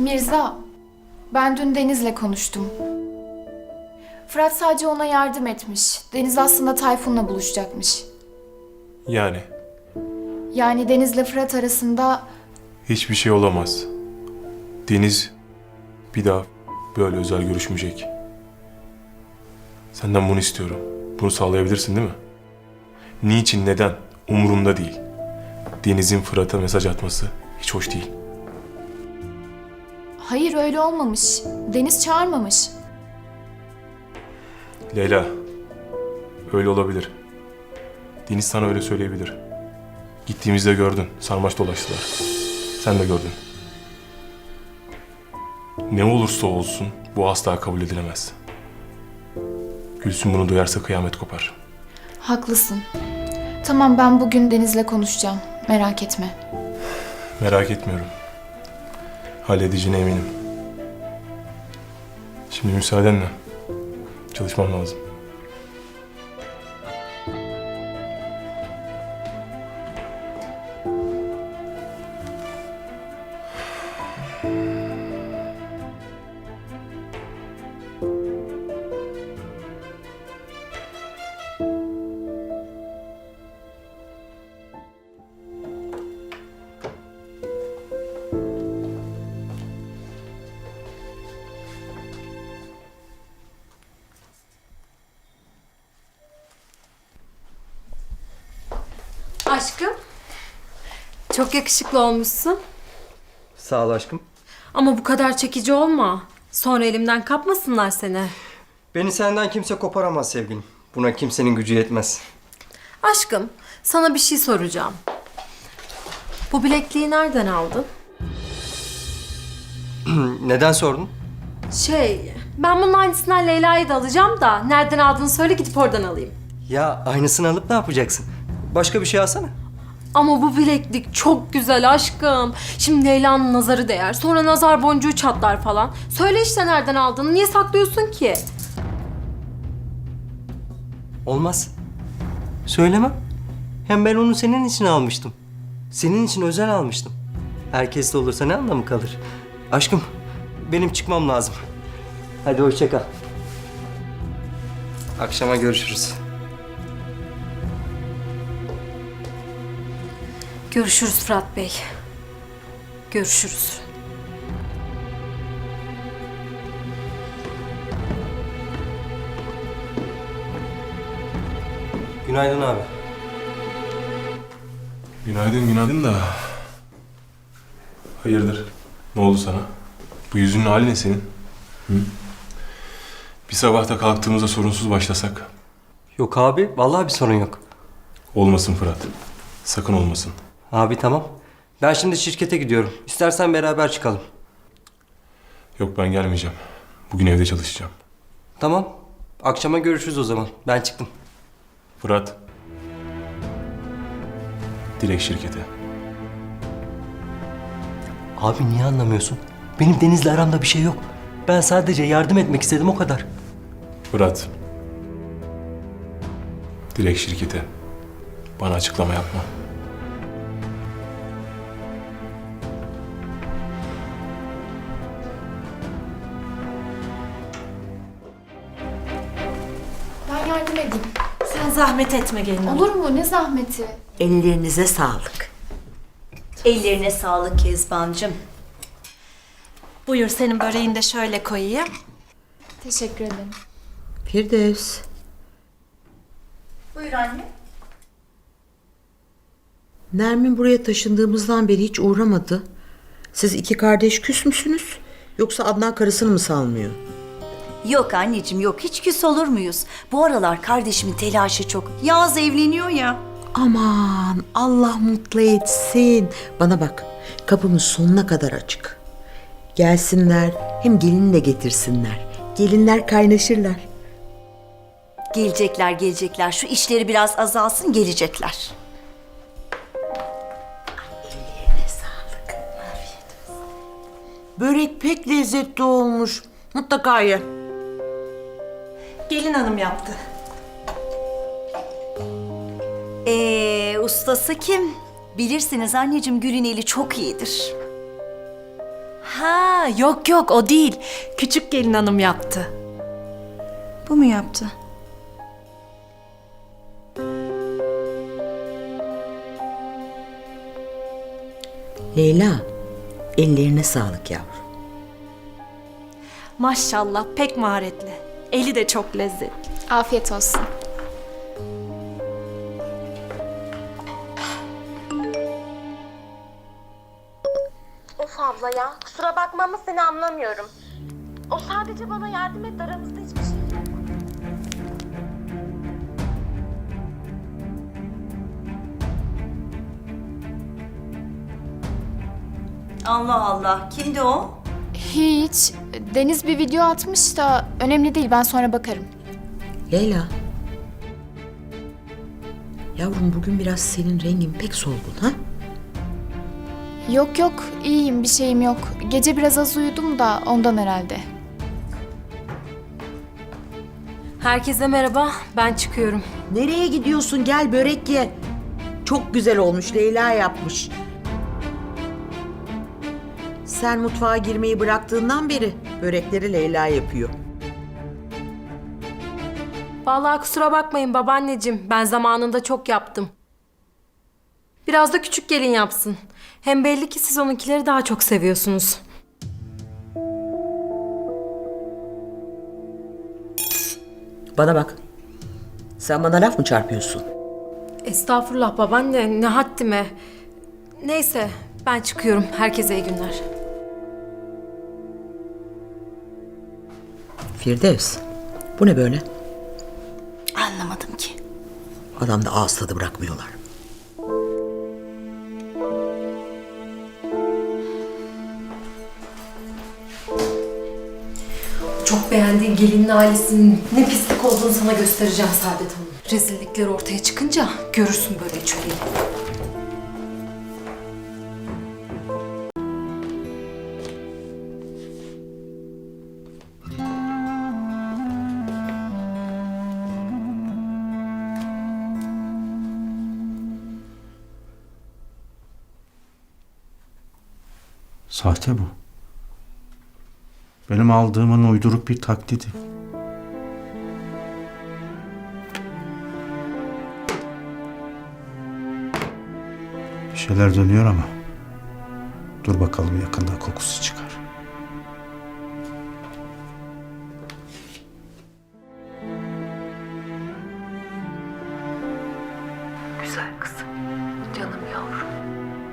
Mirza, ben dün Deniz'le konuştum. Fırat sadece ona yardım etmiş. Deniz aslında Tayfun'la buluşacakmış. Yani Yani Deniz'le Fırat arasında hiçbir şey olamaz. Deniz bir daha böyle özel görüşmeyecek. Senden bunu istiyorum. Bunu sağlayabilirsin değil mi? Niçin, neden? Umurumda değil. Deniz'in Fırat'a mesaj atması hiç hoş değil. Hayır öyle olmamış. Deniz çağırmamış. Leyla, öyle olabilir. Deniz sana öyle söyleyebilir. Gittiğimizde gördün, sarmaş dolaştılar. Sen de gördün. Ne olursa olsun bu asla kabul edilemez. Gülsün bunu duyarsa kıyamet kopar. Haklısın. Tamam ben bugün Deniz'le konuşacağım. Merak etme. Merak etmiyorum. Halledeceğine eminim. Şimdi müsaadenle. Çalışmam lazım. Aşkım. Çok yakışıklı olmuşsun. Sağ ol aşkım. Ama bu kadar çekici olma. Sonra elimden kapmasınlar seni. Beni senden kimse koparamaz sevgilim. Buna kimsenin gücü yetmez. Aşkım, sana bir şey soracağım. Bu bilekliği nereden aldın? Neden sordun? Şey, ben bunun aynısından Leyla'yı da alacağım da nereden aldığını söyle gidip oradan alayım. Ya aynısını alıp ne yapacaksın? Başka bir şey alsana. Ama bu bileklik çok güzel aşkım. Şimdi Leyla'nın nazarı değer. Sonra nazar boncuğu çatlar falan. Söyle işte nereden aldığını. Niye saklıyorsun ki? Olmaz. Söylemem. Hem ben onu senin için almıştım. Senin için özel almıştım. Herkes de olursa ne anlamı kalır? Aşkım, benim çıkmam lazım. Hadi hoşça kal. Akşama görüşürüz. Görüşürüz Fırat Bey. Görüşürüz. Günaydın abi. Günaydın, günaydın da... Hayırdır? Ne oldu sana? Bu yüzünün hali ne senin? Hı? Bir sabahta kalktığımızda sorunsuz başlasak. Yok abi, vallahi bir sorun yok. Olmasın Fırat. Sakın olmasın. Abi tamam. Ben şimdi şirkete gidiyorum. İstersen beraber çıkalım. Yok ben gelmeyeceğim. Bugün evde çalışacağım. Tamam. Akşama görüşürüz o zaman. Ben çıktım. Fırat. Direkt şirkete. Abi niye anlamıyorsun? Benim Deniz'le aramda bir şey yok. Ben sadece yardım etmek istedim o kadar. Fırat. Direkt şirkete. Bana açıklama yapma. Zahmet etme gelin hanım. Olur mu? Ne zahmeti? Ellerinize sağlık. Ellerine sağlık Kezbancığım. Buyur senin böreğini de şöyle koyayım. Teşekkür ederim. Firdevs. Buyur anne. Nermin buraya taşındığımızdan beri hiç uğramadı. Siz iki kardeş küs müsünüz? Yoksa Adnan karısını mı salmıyor? Yok anneciğim yok hiç küs olur muyuz? Bu aralar kardeşimin telaşı çok. Yaz evleniyor ya. Aman Allah mutlu etsin. Bana bak kapımız sonuna kadar açık. Gelsinler hem gelini de getirsinler. Gelinler kaynaşırlar. Gelecekler gelecekler şu işleri biraz azalsın gelecekler. Börek pek lezzetli olmuş. Mutlaka ye. Gelin hanım yaptı. Ee, ustası kim? Bilirsiniz anneciğim Gül'ün eli çok iyidir. Ha yok yok o değil. Küçük gelin hanım yaptı. Bu mu yaptı? Leyla, ellerine sağlık yavrum. Maşallah pek maharetli. Eli de çok lezzetli. Afiyet olsun. Of abla ya, kusura bakma ama seni anlamıyorum. O sadece bana yardım etti, aramızda hiçbir şey yok. Allah Allah. Kimdi o? Hiç. Deniz bir video atmış da önemli değil ben sonra bakarım. Leyla. Yavrum bugün biraz senin rengin pek solgun ha? Yok yok iyiyim bir şeyim yok. Gece biraz az uyudum da ondan herhalde. Herkese merhaba. Ben çıkıyorum. Nereye gidiyorsun? Gel börek ye. Çok güzel olmuş. Leyla yapmış. Sen mutfağa girmeyi bıraktığından beri börekleri Leyla yapıyor. Vallahi kusura bakmayın babaanneciğim. Ben zamanında çok yaptım. Biraz da küçük gelin yapsın. Hem belli ki siz onunkileri daha çok seviyorsunuz. Bana bak. Sen bana laf mı çarpıyorsun? Estağfurullah babaanne ne haddime. Neyse ben çıkıyorum. Herkese iyi günler. Firdevs. Bu ne böyle? Anlamadım ki. Adamda ağız tadı bırakmıyorlar. Çok beğendiğin gelinin ailesinin ne pislik olduğunu sana göstereceğim Saadet Hanım. Rezillikler ortaya çıkınca görürsün böyle çöreği. Sahte bu. Benim aldığımın uyduruk bir taklidi. Bir şeyler dönüyor ama. Dur bakalım yakında kokusu çıkar.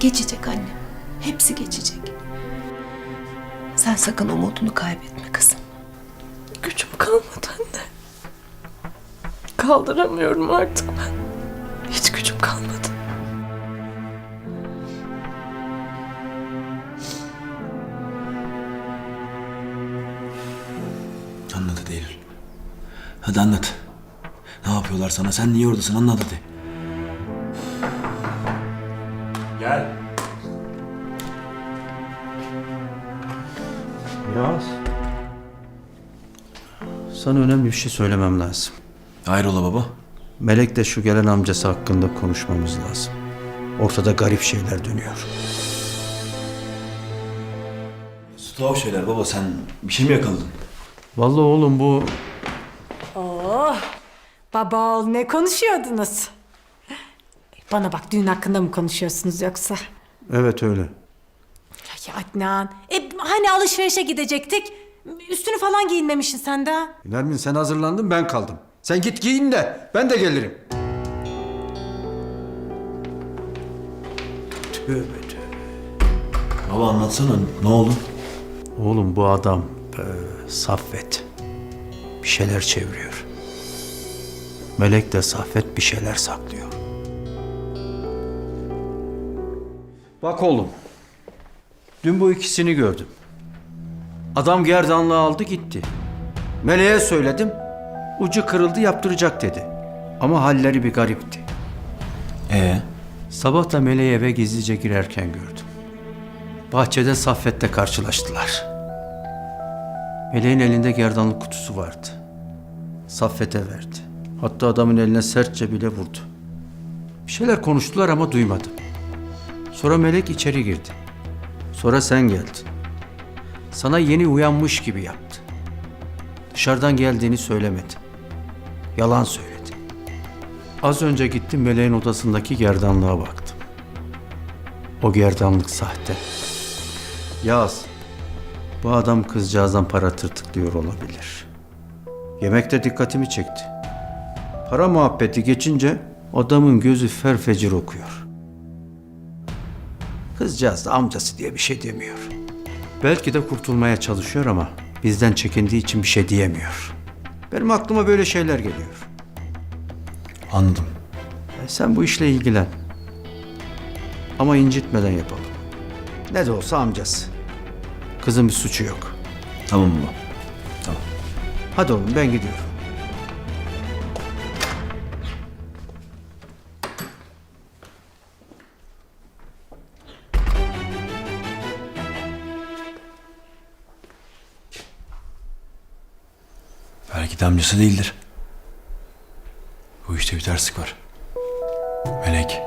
Geçecek annem. Hepsi geçecek. Sen sakın umudunu kaybetme kızım. Gücüm kalmadı anne. Kaldıramıyorum artık ben. Hiç gücüm kalmadı. Anlat hadi Eylül. Hadi anlat. Ne yapıyorlar sana? Sen niye oradasın? Anlat hadi. Sana önemli bir şey söylemem lazım. Hayrola baba? Melek şu gelen amcası hakkında konuşmamız lazım. Ortada garip şeyler dönüyor. Tuhaf şeyler baba. Sen bir şey mi yakaladın? Vallahi oğlum bu Baba oğul ne konuşuyordunuz? Bana bak düğün hakkında mı konuşuyorsunuz yoksa? evet öyle. Ya Adnan, e, hani alışverişe gidecektik? Üstünü falan giyinmemişsin sen de. Nermin sen hazırlandın ben kaldım. Sen git giyin de ben de gelirim. Tövbe tövbe. Baba anlatsana. Ne oldu? Oğlum bu adam e, Saffet bir şeyler çeviriyor. Melek de Saffet bir şeyler saklıyor. Bak oğlum. Dün bu ikisini gördüm. Adam gerdanlığı aldı gitti. Meleğe söyledim. Ucu kırıldı yaptıracak dedi. Ama halleri bir garipti. Ee? Sabah da Meleği eve gizlice girerken gördüm. Bahçede Saffet'le karşılaştılar. Meleğin elinde gerdanlık kutusu vardı. Saffet'e verdi. Hatta adamın eline sertçe bile vurdu. Bir şeyler konuştular ama duymadım. Sonra Melek içeri girdi. Sonra sen geldin. Sana yeni uyanmış gibi yaptı. Dışarıdan geldiğini söylemedi. Yalan söyledi. Az önce gittim Meleğin odasındaki gerdanlığa baktım. O gerdanlık sahte. Yaz. Bu adam kızcağızdan para tırtıklıyor olabilir. Yemekte dikkatimi çekti. Para muhabbeti geçince adamın gözü ferfecir okuyor. Kızcağız da amcası diye bir şey demiyor. Belki de kurtulmaya çalışıyor ama bizden çekindiği için bir şey diyemiyor. Benim aklıma böyle şeyler geliyor. Anladım. E, sen bu işle ilgilen. Ama incitmeden yapalım. Ne de olsa amcası. Kızın bir suçu yok. Tamam baba. Tamam. Hadi oğlum ben gidiyorum. Amcası değildir. Bu işte bir terslik var. Melek.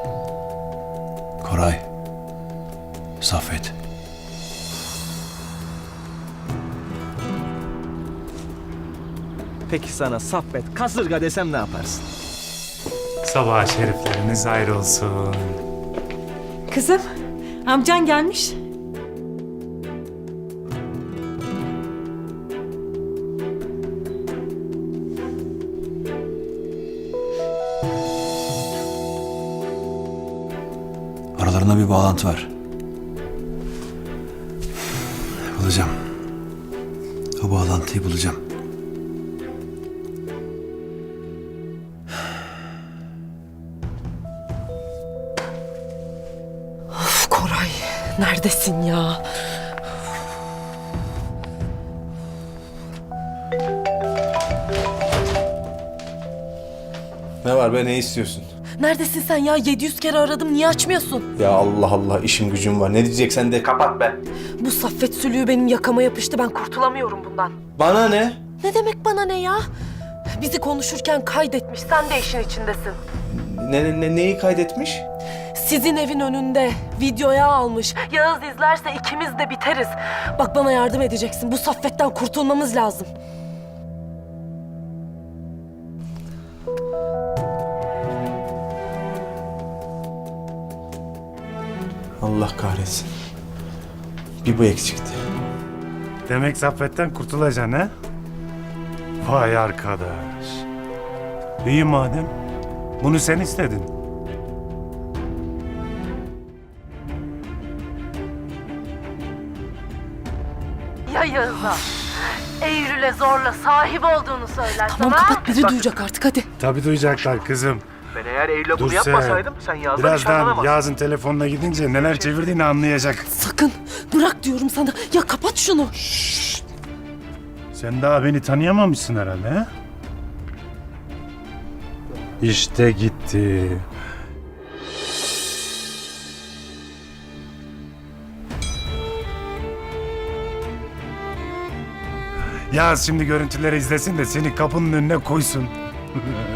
Koray. Saffet. Peki sana Saffet kasırga desem ne yaparsın? Sabah şerifleriniz ayrı olsun. Kızım, amcan gelmiş. Aralarında bir bağlantı var. Bulacağım. O bağlantıyı bulacağım. Of Koray neredesin ya? Ne var be ne istiyorsun? Neredesin sen ya? 700 kere aradım niye açmıyorsun? Ya Allah Allah işim gücüm var. Ne diyeceksen de kapat be. Bu Saffet sülüğü benim yakama yapıştı ben kurtulamıyorum bundan. Bana ne? Ne demek bana ne ya? Bizi konuşurken kaydetmiş sen de işin içindesin. Ne, ne neyi kaydetmiş? Sizin evin önünde videoya almış. Yağız izlerse ikimiz de biteriz. Bak bana yardım edeceksin. Bu Saffet'ten kurtulmamız lazım. Allah kahretsin. Bir bu eksikti. Demek Saffet'ten kurtulacaksın ha? Vay arkadaş. İyi madem. Bunu sen istedin. Ya Yağız'a? Eylül'e zorla sahip olduğunu söylersen Tamam kapat biri duyacak artık hadi. Tabii duyacaklar kızım. Ben eğer Eylül'e Dur bunu yapmasaydım sen Yaz'la Birazdan. Yaz'ın telefonuna gidince neler çevirdiğini anlayacak. Sakın bırak diyorum sana. Ya kapat şunu. Sen daha beni tanıyamamışsın herhalde ha? İşte gitti. Yaz şimdi görüntüleri izlesin de seni kapının önüne koysun.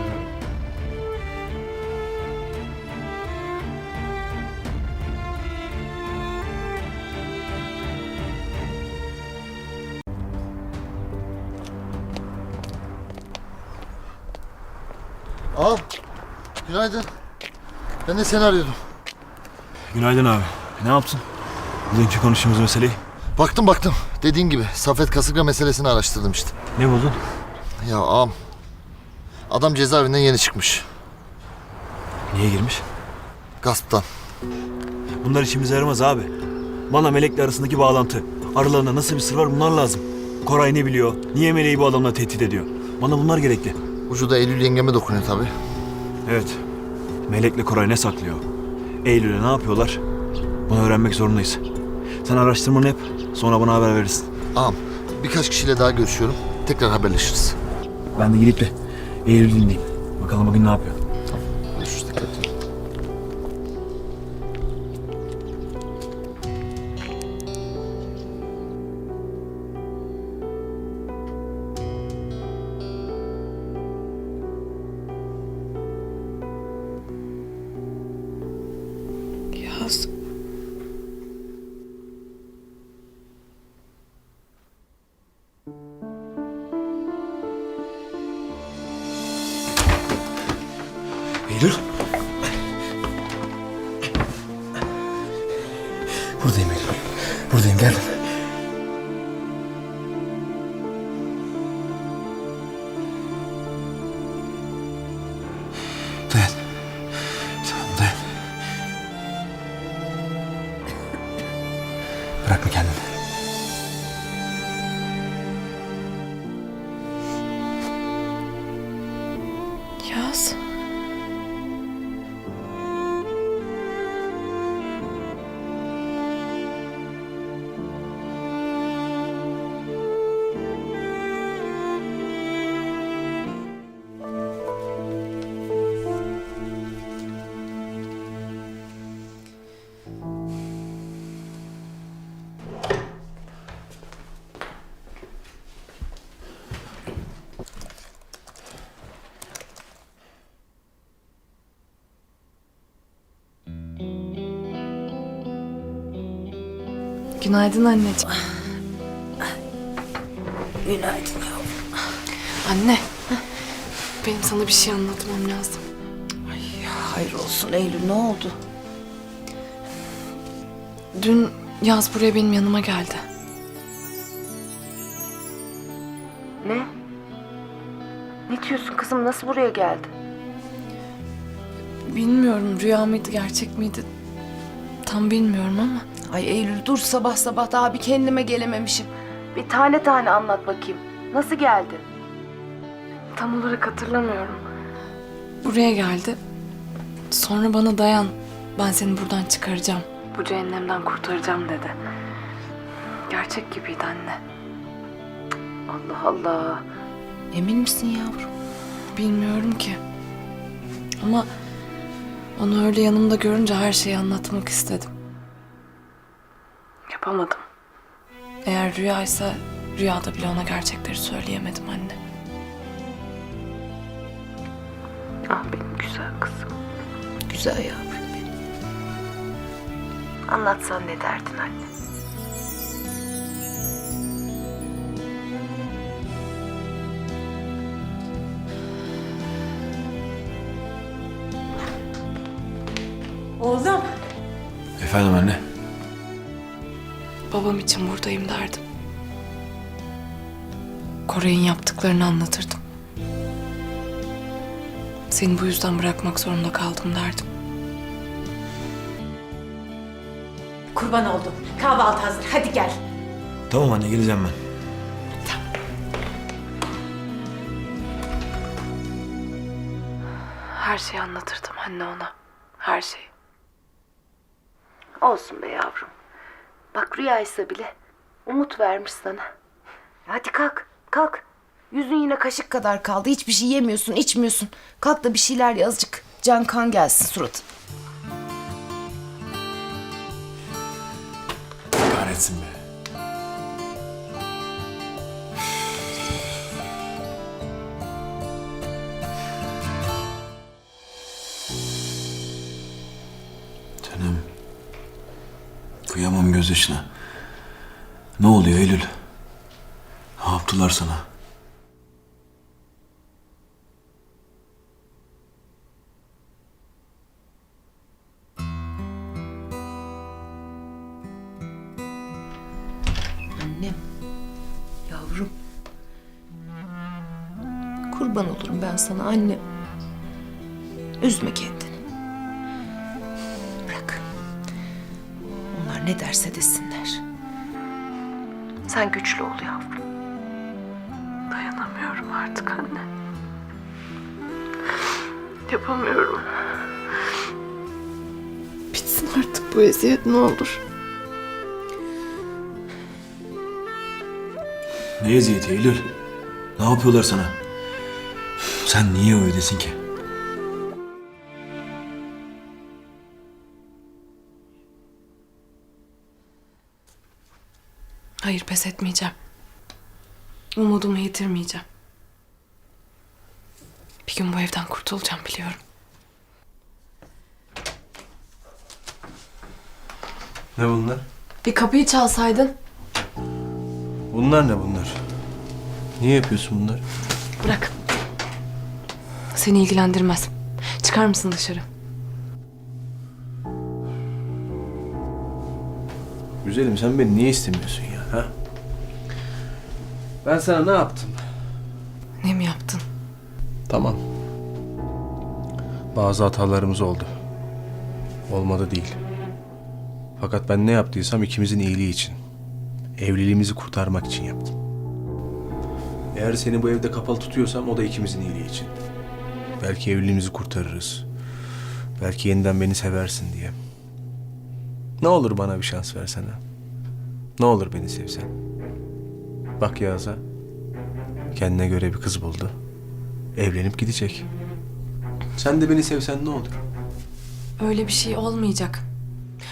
Günaydın. Ben de seni arıyordum. Günaydın abi. Ne yaptın? Bugünkü konuştuğumuz meseleyi. Baktım baktım. Dediğin gibi Safet Kasırga meselesini araştırdım işte. Ne buldun? Ya ağam. Adam cezaevinden yeni çıkmış. Niye girmiş? Gasptan. Bunlar işimize yaramaz abi. Bana Melek'le arasındaki bağlantı. Aralarında nasıl bir sır var bunlar lazım. Koray ne biliyor? Niye Melek'i bu adamla tehdit ediyor? Bana bunlar gerekli. Ucu da Eylül yengeme dokunuyor tabii. Evet. Melek'le Koray ne saklıyor? Eylül'e ne yapıyorlar? Bunu öğrenmek zorundayız. Sen araştırmanı yap. Sonra bana haber verirsin. Ağam birkaç kişiyle daha görüşüyorum. Tekrar haberleşiriz. Ben de gidip de Eylül'ü dinleyeyim. Bakalım bugün ne yapıyor. olmaz. Eylül. Buradayım Eylül. Buradayım geldim. Yaz. Günaydın anneciğim. Günaydın Anne. Benim sana bir şey anlatmam lazım. Hayır olsun Eylül ne oldu? Dün Yaz buraya benim yanıma geldi. Ne? Ne diyorsun kızım nasıl buraya geldi? Bilmiyorum rüya mıydı gerçek miydi? Tam bilmiyorum ama. Ay Eylül dur sabah sabah daha bir kendime gelememişim. Bir tane tane anlat bakayım. Nasıl geldi? Tam olarak hatırlamıyorum. Buraya geldi. Sonra bana dayan. Ben seni buradan çıkaracağım. Bu cehennemden kurtaracağım dedi. Gerçek gibiydi anne. Allah Allah. Emin misin yavrum? Bilmiyorum ki. Ama onu öyle yanımda görünce her şeyi anlatmak istedim. Yapamadım. Eğer rüyaysa rüyada bile ona gerçekleri söyleyemedim anne. Ah benim güzel kızım. Güzel yavrum benim. Anlatsan ne derdin anne? Oğlum. Efendim anne. Babam için buradayım derdim. Koray'ın yaptıklarını anlatırdım. Seni bu yüzden bırakmak zorunda kaldım derdim. Kurban oldum. Kahvaltı hazır. Hadi gel. Tamam anne geleceğim ben. Her şeyi anlatırdım anne ona. Her şeyi. Olsun be yavrum. Bak rüyaysa bile umut vermiş sana. Hadi kalk, kalk. Yüzün yine kaşık kadar kaldı. Hiçbir şey yemiyorsun, içmiyorsun. Kalk da bir şeyler ye azıcık. Can kan gelsin suratın. Kahretsin be. Gözyaşına. Ne oluyor Eylül? Ne yaptılar sana? Annem, yavrum. Kurban olurum ben sana anne. Üzme kendini. Ne derse desinler. Sen güçlü ol yavrum. Dayanamıyorum artık anne. Yapamıyorum. Bitsin artık bu eziyet ne olur. Ne eziyeti Eylül? Ne yapıyorlar sana? Sen niye öylesin ki? Hayır pes etmeyeceğim. Umudumu yitirmeyeceğim. Bir gün bu evden kurtulacağım biliyorum. Ne bunlar? Bir kapıyı çalsaydın. Bunlar ne bunlar? Niye yapıyorsun bunları? Bırak. Seni ilgilendirmez. Çıkar mısın dışarı? Güzelim sen beni niye istemiyorsun ya? Ha? Ben sana ne yaptım? Ne mi yaptın? Tamam. Bazı hatalarımız oldu. Olmadı değil. Fakat ben ne yaptıysam ikimizin iyiliği için. Evliliğimizi kurtarmak için yaptım. Eğer seni bu evde kapalı tutuyorsam o da ikimizin iyiliği için. Belki evliliğimizi kurtarırız. Belki yeniden beni seversin diye. Ne olur bana bir şans versene. Ne olur beni sevsen. Bak Yağız'a. Kendine göre bir kız buldu. Evlenip gidecek. Sen de beni sevsen ne olur? Öyle bir şey olmayacak.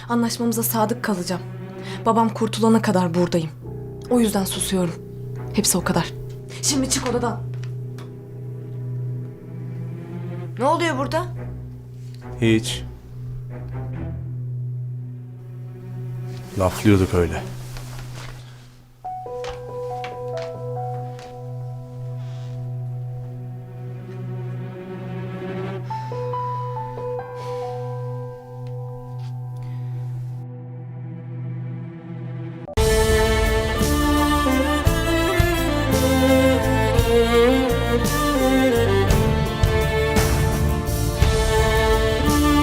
Anlaşmamıza sadık kalacağım. Babam kurtulana kadar buradayım. O yüzden susuyorum. Hepsi o kadar. Şimdi çık odadan. Ne oluyor burada? Hiç. Laflıyorduk öyle.